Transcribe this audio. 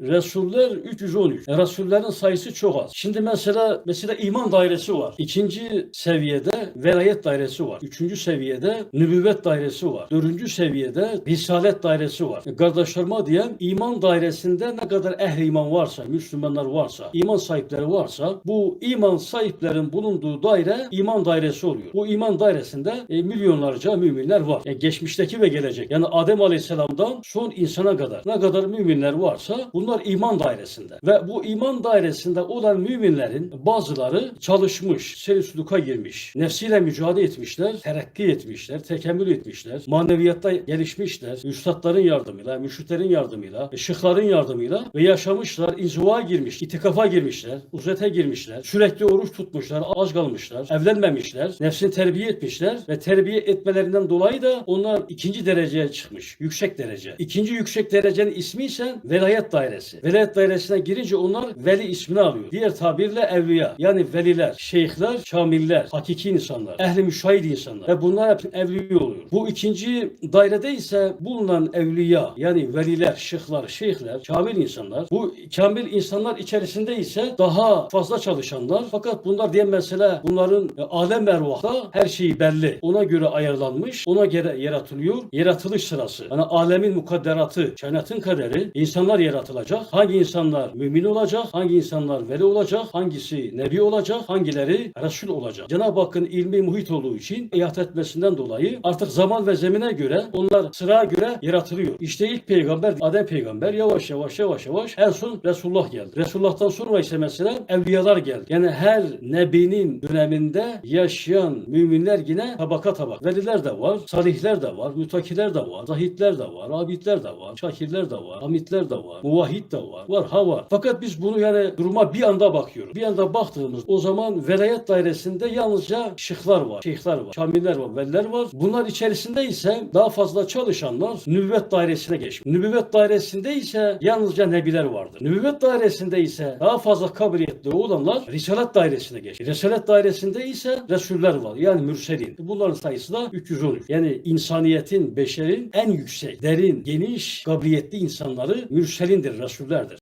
Resuller 313. E, Resullerin sayısı çok az. Şimdi mesela mesela iman dairesi var. İkinci seviyede velayet dairesi var. Üçüncü seviyede nübüvvet dairesi var. Dördüncü seviyede risalet dairesi var. E, Kardeşlerime diyen iman dairesinde ne kadar ehli iman varsa, Müslümanlar varsa, iman sahipleri varsa bu iman sahiplerin bulunduğu daire iman dairesi oluyor. Bu iman dairesinde e, milyonlarca müminler var. E, geçmişteki ve gelecek. Yani Adem Aleyhisselam'dan son insana kadar ne kadar müminler varsa bunlar iman dairesinde. Ve bu iman dairesinde olan müminlerin bazıları çalışmış, serisuluka girmiş, nefsiyle mücadele etmişler, terakki etmişler, tekemmül etmişler, maneviyatta gelişmişler, üstadların yardımıyla, müşritlerin yardımıyla, şıkların yardımıyla ve yaşamışlar, inzivaya girmiş, itikafa girmişler, uzete girmişler, sürekli oruç tutmuşlar, aç kalmışlar, evlenmemişler, nefsini terbiye etmişler ve terbiye etmelerinden dolayı da onlar ikinci dereceye çıkmış, yüksek derece. İkinci yüksek derecenin ismi ise velayet dairesi. Velayet dairesine girince onlar veli ismini alıyor. Diğer tabirle evliya yani veliler, şeyhler, kamiller, hakiki insanlar, ehli müşahid insanlar ve bunlar hep evliya oluyor. Bu ikinci dairede ise bulunan evliya yani veliler, şıklar, şeyhler, kamil insanlar. Bu kamil insanlar içerisinde ise daha fazla çalışanlar fakat bunlar diye mesela bunların e, alem ervahta her şeyi belli. Ona göre ayarlanmış, ona göre yaratılıyor. Yaratılış sırası. Yani alemin mukadderatı, kainatın kaderi insanlar yaratılacak. Hangi insanlar mümin olacak, hangi insanlar veli olacak, hangisi nebi olacak, hangileri resul olacak. Cenab-ı Hakk'ın ilmi muhit olduğu için ihat etmesinden dolayı artık zaman ve zemine göre onlar sıraya göre yaratılıyor. İşte ilk peygamber Adem peygamber yavaş yavaş yavaş yavaş en son Resulullah geldi. Resulullah'tan sonra ise mesela evliyalar geldi. Yani her nebinin döneminde yaşayan müminler yine tabaka tabak. Veliler de var, salihler de var, mütakiler de var, zahitler de var, abidler de var, şakirler de var, hamitler de var, muvahhid de var. Var ha var. Fakat biz bunu yani duruma bir anda bakıyoruz. Bir anda baktığımız o zaman velayet dairesinde yalnızca şıklar var, şeyhler var, kamiller var, veliler var. Bunlar içerisinde ise daha fazla çalışanlar nübüvvet dairesine geçmiş. Nübüvvet dairesinde ise yalnızca nebiler vardır. Nübüvvet dairesinde ise daha fazla kabiliyetli olanlar risalet dairesine geçmiş. Risalet dairesinde ise resuller var. Yani mürselin. Bunların sayısı da 313. Yani insaniyetin, beşerin en yüksek, derin, geniş, kabiliyetli insanları mürselindir, resullerdir.